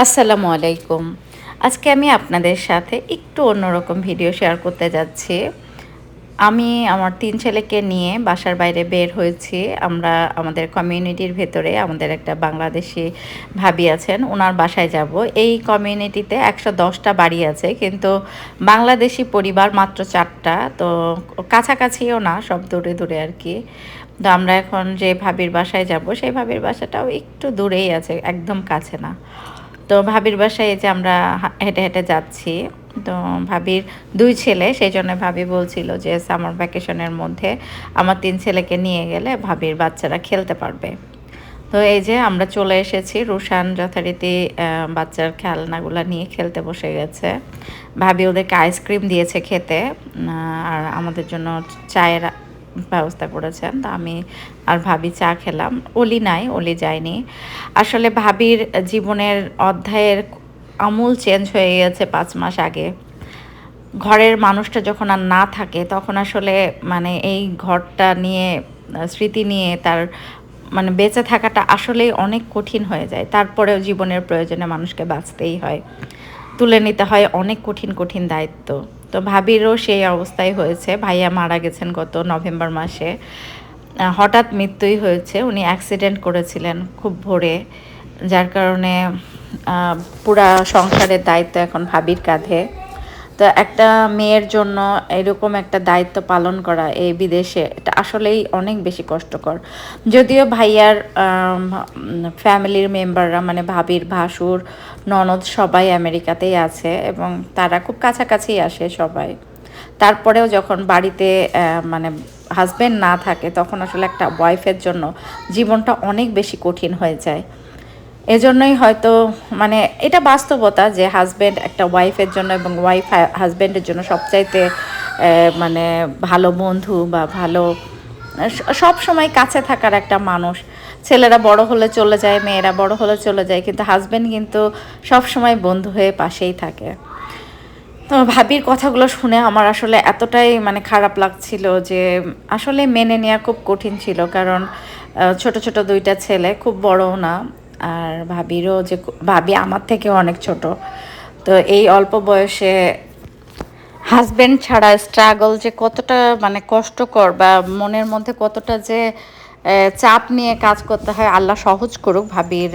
আসসালামু আলাইকুম। আজকে আমি আপনাদের সাথে একটু অন্যরকম ভিডিও শেয়ার করতে যাচ্ছি। আমি আমার তিন ছেলেকে নিয়ে বাসার বাইরে বের হয়েছি। আমরা আমাদের কমিউনিটির ভেতরে আমাদের একটা বাংলাদেশি ভাবি আছেন ওনার বাসায় যাব। এই কমিউনিটিতে একশো দশটা বাড়ি আছে, কিন্তু বাংলাদেশি পরিবার মাত্র চারটা, তো কাছাকাছিও না, সব দূরে দূরে আর কি। তো আমরা এখন যে ভাবির বাসায় যাব, সেই ভাবির বাসাটাও একটু দূরেই আছে, একদম কাছে না। তো ভাবির বাসায় যে আমরা হেঁটে হেঁটে যাচ্ছি। তো ভাবির দুই ছেলে, সেই জন্য ভাবি বলছিল যে সামার ভ্যাকেশনের মধ্যে আমার তিন ছেলেকে নিয়ে গেলে ভাবির বাচ্চারা খেলতে পারবে। তো এই যে আমরা চলে এসেছি, রুশান যথারীতি বাচ্চার খেলনাগুলো নিয়ে খেলতে বসে গেছে। ভাবি ওদেরকে আইসক্রিম দিয়েছে খেতে আর আমাদের জন্য চায়ের ব্যবস্থা করেছেন। তা আমি আর ভাবি চা খেলাম। অলি নাই, অলি যায়নি। আসলে ভাবির জীবনের অধ্যায়ের আমূল চেঞ্জ হয়ে গেছে পাঁচ মাস আগে। ঘরের মানুষটা যখন আর না থাকে, তখন আসলে মানে এই ঘরটা নিয়ে, স্মৃতি নিয়ে তার মানে বেঁচে থাকাটা আসলেই অনেক কঠিন হয়ে যায়। তারপরেও জীবনের প্রয়োজনে মানুষকে বাঁচতেই হয়। তুলে নিতে হয় অনেক কঠিন কঠিন দায়িত্ব। তো ভাবিরও সেই অবস্থায় হয়েছে। ভাইয়া মারা গেছেন গত নভেম্বর মাসে। হঠাৎ মৃত্যুই হয়েছে। উনি অ্যাক্সিডেন্ট করেছিলেন খুব ভোরে, যার কারণে পুরা সংসারের দায়িত্ব এখন ভাবির কাঁধে। তো একটা মেয়ের জন্য এরকম একটা দায়িত্ব পালন করা এই বিদেশে, এটা আসলেই অনেক বেশি কষ্টকর। যদিও ভাইয়ার ফ্যামিলির মেম্বাররা মানে ভাবির ভাসুর, ননদ সবাই আমেরিকাতেই আছে এবং তারা খুব কাছাকাছি আসে সবাই। তারপরেও যখন বাড়িতে মানে হাজবেন্ড না থাকে, তখন আসলে একটা ওয়াইফের জন্য জীবনটা অনেক বেশি কঠিন হয়ে যায়। এজন্যই হয়তো মানে এটা বাস্তবতা যে হাজব্যান্ড একটা ওয়াইফের জন্য এবং ওয়াইফ হাজব্যান্ডের জন্য সবচাইতে মানে ভালো বন্ধু বা ভালো সব সময় কাছে থাকার একটা মানুষ। ছেলেরা বড় হলে চলে যায়, মেয়েরা বড় হলে চলে যায়, কিন্তু হাজব্যান্ড কিন্তু সব সময় বন্ধু হয়ে পাশেই থাকে। তো ভাবির কথাগুলো শুনে আমার আসলে এতটাই মানে খারাপ লাগছিল যে আসলে মেনে নেওয়া খুব কঠিন ছিল, কারণ ছোট ছোট দুইটা ছেলে, খুব বড়ও না। আর ভাবিরও যে ভাবি আমার থেকে অনেক ছোট। তো এই অল্প বয়সে হাজব্যান্ড ছাড়া স্ট্রাগল যে কতটা মানে কষ্টকর বা মনের মধ্যে কতটা যে চাপ নিয়ে কাজ করতে হয়, আল্লাহ সহজ করুক ভাবির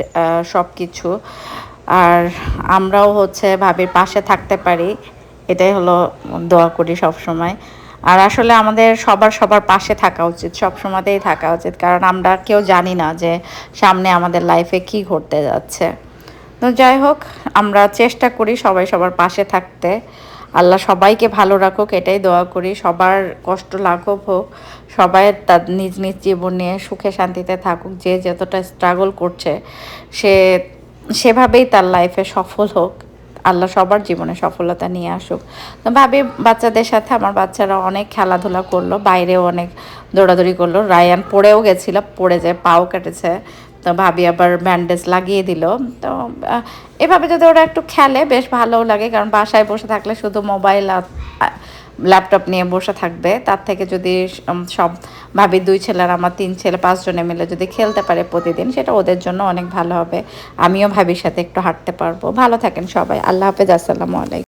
সব কিছু আর আমরাও হচ্ছে ভাবির পাশে থাকতে পারি। এটাই হলো দোয়া করি সব সময় আর আসলে আমাদের সবার সবার পাশে থাকা উচিত, সব সময়তেই থাকা উচিত। কারণ আমরা কেউ জানি না যে সামনে আমাদের লাইফে কি ঘটতে যাচ্ছে। তো যাই হোক, আমরা চেষ্টা করি সবাই সবার পাশে থাকতে। আল্লাহ সবাইকে ভালো রাখুক, এটাই দোয়া করি। সবার কষ্ট লাঘব হোক, সবাই তার নিজ নিজ জীবন নিয়ে সুখে শান্তিতে থাকুক। যে যতটা স্ট্রাগল করছে, সে সেভাবেই তার লাইফে সফল হোক। আল্লাহ সবার জীবনে সফলতা নিয়ে আসুক। তো ভাবি, বাচ্চাদের সাথে আমার বাচ্চারা অনেক খেলাধুলা করল, বাইরেও অনেক দৌড়াদৌড়ি করল। রায়ান পড়েও গেছিল, পড়ে যায়, পাও কেটেছে। তো ভাবি আবার ব্যান্ডেজ লাগিয়ে দিল। তো এভাবে যদি ওরা একটু খেলে, বেশ ভালোও লাগে, কারণ বাসায় বসে থাকলে শুধু মোবাইল ল্যাপটপ নিয়ে বসে থাকবে, তার থেকে যদি সব ভাবি দুই ছেলের আমার তিন ছেলে পাঁচজনে মিলে যদি খেলতে পারে প্রতিদিন, সেটা ওদের জন্য অনেক ভালো হবে। আমিও ভাবির সাথে একটু হাঁটতে পারব। ভালো থাকেন সবাই। আল্লাহ হাফেজ, আসসালামু আলাইকুম।